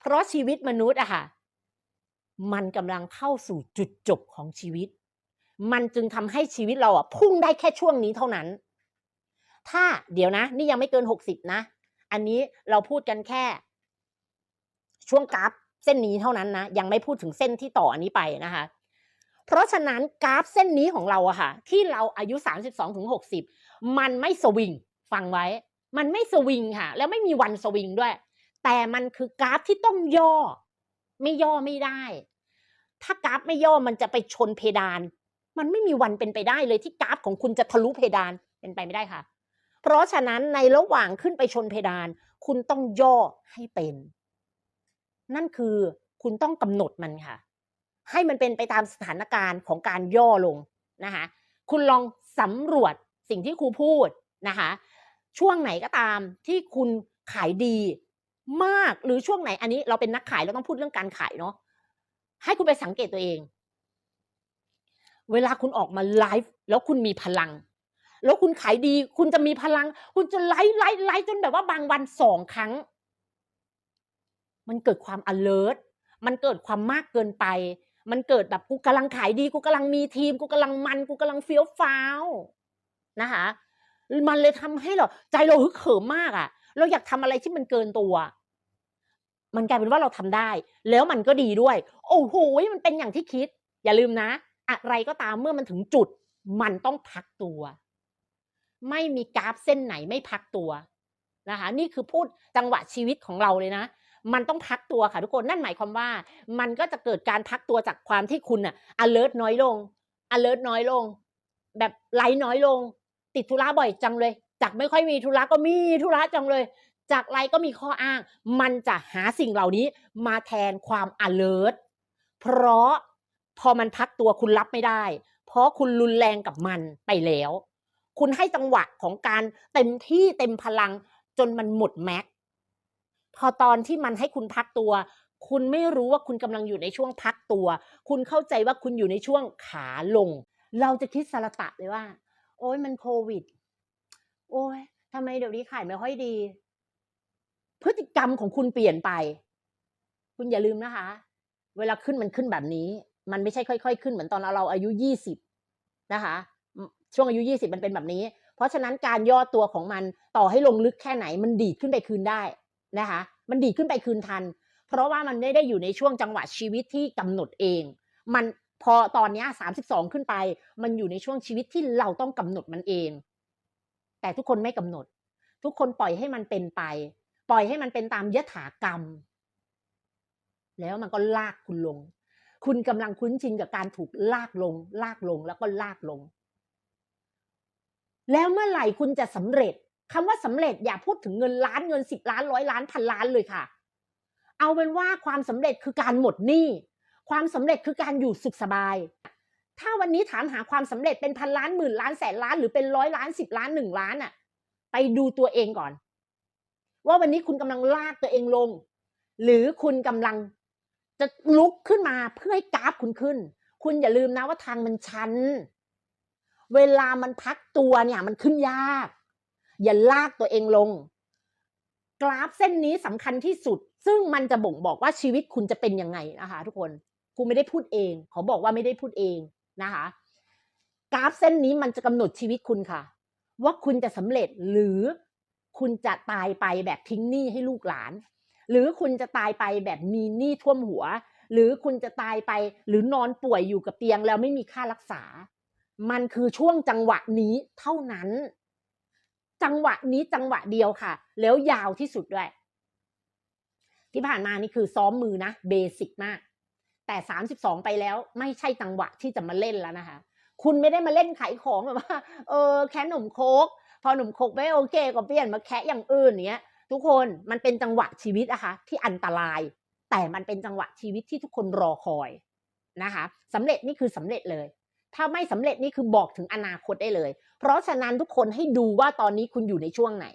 เพราะชีวิตมนุษย์อะค่ะ มันกำลังเข้าสู่จุดจบของชีวิต มันจึงทำให้ชีวิตเราอะพุ่งได้แค่ช่วงนี้เท่านั้น ถ้าเดี๋ยวนะ นี่ยังไม่เกินหกสิบนะ อันนี้เราพูดกันแค่ ช่วงกราฟเส้นนี้เท่านั้นนะ ยังไม่พูดถึงเส้นที่ต่ออันนี้ไปนะคะ เพราะฉะนั้นกราฟเส้นนี้ของเราอะค่ะ ที่เราอายุ 32ถึง60 มันไม่สวิงฟังไว้ มันไม่สวิงค่ะ แล้วไม่มีวันสวิงด้วย แต่มันคือกราฟที่ต้องย่อ ไม่ย่อไม่ได้ ถ้ากราฟไม่ย่อมันจะไปชนเพดาน มันไม่มีวันเป็นไปได้เลยที่กราฟของคุณจะทะลุเพดานเป็นไปไม่ได้ค่ะ เพราะฉะนั้นในระหว่างขึ้นไปชนเพดาน คุณต้องย่อให้เป็น นั่นคือคุณต้องกำหนดมันค่ะ ให้มันเป็นไปตามสถานการณ์ของการย่อลงนะคะคุณลองสำรวจสิ่งที่ครูพูดนะคะ ช่วงไหนก็ตามที่คุณขายดี มากหรือช่วงไหน อันนี้เราเป็นนักขายเราต้องพูดเรื่องการขายเนาะให้คุณไปสังเกตตัวเอง เวลาคุณออกมาไลฟ์แล้วคุณมีพลัง แล้วคุณขายดี คุณจะมีพลัง คุณจะไลฟ์ไลฟ์ไลฟ์จนแบบว่าบางวันสองครั้ง มันเกิดความ alert มันเกิดความมากเกินไป มันเกิดแบบกูกำลังขายดีกูกำลังมีทีมกูกำลังมันกูกำลังเฟี้ยวฟ้าวนะคะมันเลยทำให้เราใจเราฮึกเหิมมากอะ่ะ เราอยากทำอะไรที่มันเกินตัว มันกลายเป็นว่าเราทำได้ แล้วมันก็ดีด้วย โอ้โหมันเป็นอย่างที่คิด อย่าลืมนะ อะไรก็ตามเมื่อมันถึงจุด มันต้องพักตัว ไม่มีกราฟเส้นไหนไม่พักตัวนะคะ นี่คือพูดจังหวะชีวิตของเราเลยนะมันต้องพักตัวค่ะทุกคนนั่นหมายความว่า มันก็จะเกิดการพักตัวจากความที่คุณอะ alert น้อยลง alert น้อยลง แบบไลฟ์น้อยลง ติดธุระบ่อยจังเลย จากไม่ค่อยมีธุระก็มีธุระจังเลย จากไลฟ์ก็มีข้ออ้าง มันจะหาสิ่งเหล่านี้มาแทนความ alert เพราะพอมันพักตัวคุณรับไม่ได้ เพราะคุณรุนแรงกับมันไปแล้ว คุณให้จังหวะของการเต็มที่เต็มพลังจนมันหมดแม็กพอตอนที่มันให้คุณพักตัว คุณไม่รู้ว่าคุณกำลังอยู่ในช่วงพักตัว คุณเข้าใจว่าคุณอยู่ในช่วงขาลง เราจะคิดสารตะเลยว่า โอ้ยมันโควิด โอ้ยทำไมเดี๋ยวนี้ขายไม่ค่อยดี พฤติกรรมของคุณเปลี่ยนไป คุณอย่าลืมนะคะ เวลาขึ้นมันขึ้นแบบนี้ มันไม่ใช่ค่อย ๆ ขึ้นเหมือนตอนเราอายุยี่สิบนะคะ ช่วงอายุยี่สิบมันเป็นแบบนี้ เพราะฉะนั้นการย่อตัวของมันต่อให้ลงลึกแค่ไหน มันดีดขึ้นไปคืนได้นะคะ มันดีดขึ้นไปคืนทัน เพราะว่ามันไม่ได้อยู่ในช่วงจังหวะชีวิตที่กำหนดเอง มันพอตอนนี้สามสิบสองขึ้นไป มันอยู่ในช่วงชีวิตที่เราต้องกำหนดมันเอง แต่ทุกคนไม่กำหนด ทุกคนปล่อยให้มันเป็นไป ปล่อยให้มันเป็นตามยถากรรม แล้วมันก็ลากคุณลง คุณกำลังคุ้นชินกับการถูกลากลง ลากลงแล้วก็ลากลง แล้วเมื่อไหร่คุณจะสำเร็จคำว่าสำเร็จอย่าพูดถึงเงินล้านเงินสิบล้านร้อยล้านพันล้านเลยค่ะ เอาเป็นว่าความสำเร็จคือการหมดหนี้ความสำเร็จคือการอยู่สุขสบาย ถ้าวันนี้ถามหาความสำเร็จเป็นพันล้านหมื่นล้านแสนล้านหรือเป็นร้อยล้านสิบล้านหนึ่งล้านอะไปดูตัวเองก่อน ว่าวันนี้คุณกำลังลากตัวเองลง หรือคุณกำลังจะลุกขึ้นมาเพื่อให้กราฟคุณขึ้น คุณอย่าลืมนะว่าทางมันชัน เวลามันพักตัวเนี่ยมันขึ้นยาก อย่าลากตัวเองลง กราฟเส้นนี้สำคัญที่สุด ซึ่งมันจะบ่งบอกว่าชีวิตคุณจะเป็นยังไงนะคะทุกคนครูไม่ได้พูดเอง ขอบอกว่าไม่ได้พูดเอง นะคะ กราฟเส้นนี้มันจะกำหนดชีวิตคุณค่ะ ว่าคุณจะสำเร็จหรือคุณจะตายไปแบบทิ้งหนี้ให้ลูกหลาน หรือคุณจะตายไปแบบมีหนี้ท่วมหัว หรือคุณจะตายไปหรือนอนป่วยอยู่กับเตียงแล้วไม่มีค่ารักษา มันคือช่วงจังหวะนี้เท่านั้น จังหวะนี้จังหวะเดียวค่ะ แล้วยาวที่สุดด้วย ที่ผ่านมานี่คือซ้อมมือนะเบสิกมาก แต่สามสิบสองไปแล้วไม่ใช่จังหวะที่จะมาเล่นแล้วนะคะ คุณไม่ได้มาเล่นขายของแบบว่า เออแค่หนุ่มโคก พอหนุ่มโคกไม่โอเค ก็เปลี่ยนมาแค่อย่างอื่นเนี้ย ทุกคนมันเป็นจังหวะชีวิตอะคะ ที่อันตราย แต่มันเป็นจังหวะชีวิตที่ทุกคนรอคอยนะคะสำเร็จนี่คือสำเร็จเลย ถ้าไม่สำเร็จนี่คือบอกถึงอนาคตได้เลย เพราะฉะนั้นทุกคนให้ดูว่าตอนนี้คุณอยู่ในช่วงไหน